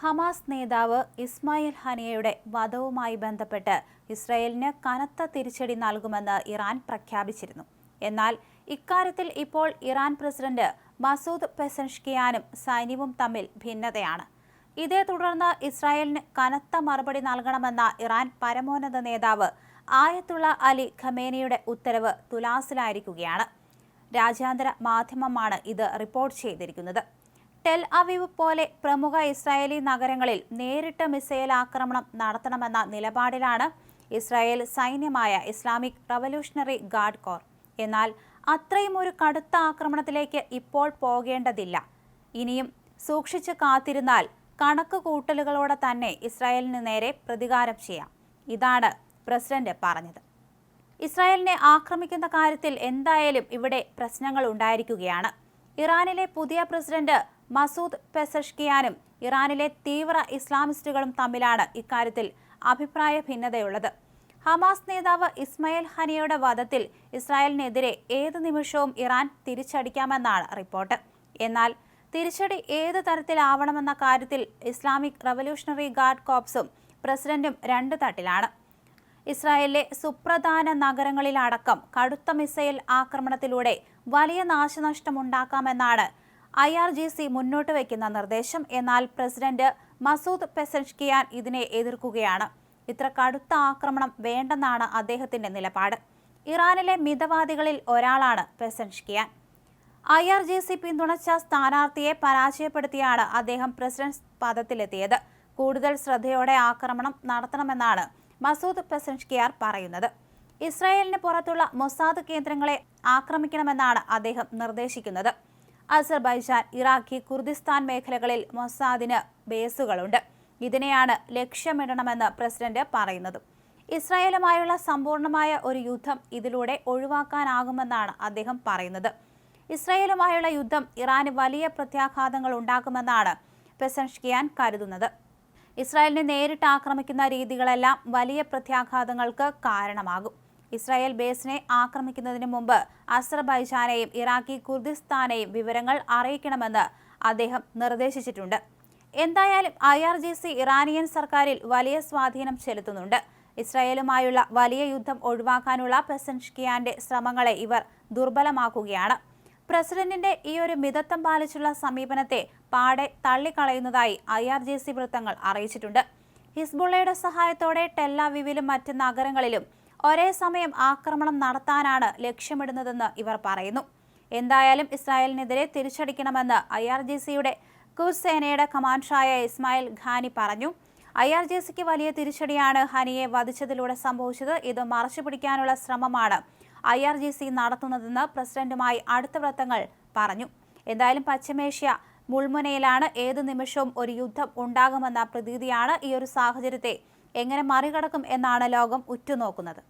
Hamas നേതാവ് ഇസ്മായിൽ ഹനിയയുടെ വധവുമായി ബന്ധപ്പെട്ട് ഇസ്രായേലിന് കനത്ത തിരിച്ചടി നൽകുമെന്ന് ഇറാൻ പ്രഖ്യാപിച്ചിരുന്നു. എന്നാൽ ഇക്കാര്യത്തിൽ ഇപ്പോൾ ഇറാൻ പ്രസിഡന്റ് മസൂദ് പെസൻഷ്കിയാനും സൈന്യവും തമ്മിൽ ഭിന്നതയാണ്. ഇതേ തുടർന്ന് ഇസ്രായേലിന് കനത്ത മറുപടി നൽകണമെന്ന ഇറാൻ പരമോന്നത നേതാവ് ആയത്തുള്ള അലി ഖമേനിയുടെ ഉത്തരവ് തുലാസിലായിരിക്കുകയാണ്. രാജ്യാന്തര മാധ്യമമാണ് ഇത് റിപ്പോർട്ട് ചെയ്തിരിക്കുന്നത്. ടെൽ അവീവ് പോലെ പ്രമുഖ ഇസ്രായേലി നഗരങ്ങളിൽ നേരിട്ട് മിസൈൽ ആക്രമണം നടത്തണമെന്ന നിലപാടിലാണ് ഇസ്രായേൽ സൈന്യമായ ഇസ്ലാമിക് റവല്യൂഷണറി ഗാർഡ് കോർ. എന്നാൽ അത്രയും ഒരു കടുത്ത ആക്രമണത്തിലേക്ക് ഇപ്പോൾ പോകേണ്ടതില്ല. ഇനിയും സൂക്ഷിച്ച് കാത്തിരുന്നാൽ കണക്ക് കൂട്ടലുകളോടെ തന്നെ ഇസ്രായേലിന് നേരെ പ്രതികാരം ചെയ്യാം. ഇതാണ് പ്രസിഡന്റ് പറഞ്ഞത്. ഇസ്രായേലിനെ ആക്രമിക്കുന്ന കാര്യത്തിൽ എന്തായാലും ഇവിടെ പ്രശ്നങ്ങൾ ഉണ്ടായിരിക്കുകയാണ്. ഇറാനിലെ പുതിയ പ്രസിഡന്റ് മസൂദ് പെസഷ്കിയാനും ഇറാനിലെ തീവ്ര ഇസ്ലാമിസ്റ്റുകളും തമ്മിലാണ് ഇക്കാര്യത്തിൽ അഭിപ്രായ ഭിന്നതയുള്ളത്. ഹമാസ് നേതാവ് ഇസ്മയിൽ ഹനിയയുടെ വധത്തിൽ ഇസ്രായേലിനെതിരെ ഏത് നിമിഷവും ഇറാൻ തിരിച്ചടിക്കാമെന്നാണ് റിപ്പോർട്ട്. എന്നാൽ തിരിച്ചടി ഏത് തരത്തിലാവണമെന്ന കാര്യത്തിൽ ഇസ്ലാമിക് റവല്യൂഷണറി ഗാർഡ് കോപ്സും പ്രസിഡന്റും രണ്ട് തട്ടിലാണ്. ഇസ്രായേലിലെ സുപ്രധാന നഗരങ്ങളിലടക്കം കടുത്ത മിസൈൽ ആക്രമണത്തിലൂടെ വലിയ നാശനഷ്ടമുണ്ടാക്കാമെന്നാണ് ഐ ആർ ജി സി മുന്നോട്ട് വയ്ക്കുന്ന നിർദ്ദേശം. എന്നാൽ പ്രസിഡന്റ് മസൂദ് പെസൻഷ്കിയാൻ ഇതിനെ എതിർക്കുകയാണ്. ഇത്ര കടുത്ത ആക്രമണം വേണ്ടെന്നാണ് അദ്ദേഹത്തിന്റെ നിലപാട്. ഇറാനിലെ മിതവാദികളിൽ ഒരാളാണ് Pezeshkian. I R G C പിന്തുണച്ച സ്ഥാനാർത്ഥിയെ പരാജയപ്പെടുത്തിയാണ് അദ്ദേഹം പ്രസിഡന്റ് പദത്തിലെത്തിയത്. കൂടുതൽ ശ്രദ്ധയോടെ ആക്രമണം നടത്തണമെന്നാണ് മസൂദ് പെസൻഷ്കിയാർ പറയുന്നത്. ഇസ്രായേലിന് പുറത്തുള്ള മൊസാദ് കേന്ദ്രങ്ങളെ ആക്രമിക്കണമെന്നാണ് അദ്ദേഹം നിർദ്ദേശിക്കുന്നത്. അസർബൈജാൻ ഇറാഖി കുർദിസ്ഥാൻ മേഖലകളിൽ മൊസാദിന് ബേസുകളുണ്ട്. ഇതിനെയാണ് ലക്ഷ്യമിടണമെന്ന് പ്രസിഡന്റ് പറയുന്നത്. ഇസ്രായേലുമായുള്ള സമ്പൂർണമായ ഒരു യുദ്ധം ഇതിലൂടെ ഒഴിവാക്കാനാകുമെന്നാണ് അദ്ദേഹം പറയുന്നത്. ഇസ്രായേലുമായുള്ള യുദ്ധം ഇറാന് വലിയ പ്രത്യാഘാതങ്ങൾ ഉണ്ടാക്കുമെന്നാണ് പെസൻഷ്കിയാൻ കരുതുന്നത്. ഇസ്രായേലിനെ നേരിട്ട് ആക്രമിക്കുന്ന രീതികളെല്ലാം വലിയ പ്രത്യാഘാതങ്ങൾക്ക് കാരണമാകും. ഇസ്രായേൽ ബേസിനെ ആക്രമിക്കുന്നതിന് മുമ്പ് അസർബൈജാനെയും ഇറാഖി കുർദിസ്ഥാനെയും വിവരങ്ങൾ അറിയിക്കണമെന്ന് അദ്ദേഹം നിർദ്ദേശിച്ചിട്ടുണ്ട്. എന്തായാലും I R G C Iranian സർക്കാരിൽ വലിയ സ്വാധീനം ചെലുത്തുന്നുണ്ട്. ഇസ്രായേലുമായുള്ള വലിയ യുദ്ധം ഒഴിവാക്കാനുള്ള പെസൻഷ്കിയാന്റെ ശ്രമങ്ങളെ ഇവർ ദുർബലമാക്കുകയാണ്. പ്രസിഡന്റിന്റെ ഈ ഒരു മിതത്വം പാലിച്ചുള്ള സമീപനത്തെ പാടെ തള്ളിക്കളയുന്നതായി ഐ ആർ ജി സി വൃത്തങ്ങൾ അറിയിച്ചിട്ടുണ്ട്. ഹിസ്ബുള്ളയുടെ സഹായത്തോടെ ടെല്ലാവിവിലും മറ്റ് നഗരങ്ങളിലും ഒരേ സമയം ആക്രമണം നടത്താനാണ് ലക്ഷ്യമിടുന്നതെന്ന് ഇവർ പറയുന്നു. എന്തായാലും ഇസ്രായേലിനെതിരെ തിരിച്ചടിക്കണമെന്ന് ഐ ആർ ജി സിയുടെ കുസ് സേനയുടെ കമാൻഡറായ ഇസ്മായിൽ ഖാനി പറഞ്ഞു. ഐ ആർ ജി സിക്ക് വലിയ തിരിച്ചടിയാണ് ഹനിയെ വധിച്ചതിലൂടെ സംഭവിച്ചത്. ഇത് മറച്ചു പിടിക്കാനുള്ള ശ്രമമാണ് ഐ ആർ ജി സി നടത്തുന്നതെന്ന് പ്രസിഡന്റുമായി അടുത്ത വൃത്തങ്ങൾ പറഞ്ഞു. എന്തായാലും പശ്ചിമേഷ്യ മുൾമുനയിലാണ് ഏതു നിമിഷവും ഒരു യുദ്ധം ഉണ്ടാകുമെന്ന പ്രതീതിയാണ് ഈ ഒരു സാഹചര്യത്തെ എങ്ങനെ മറികടക്കും എന്നാണ് ലോകം ഉറ്റുനോക്കുന്നത്.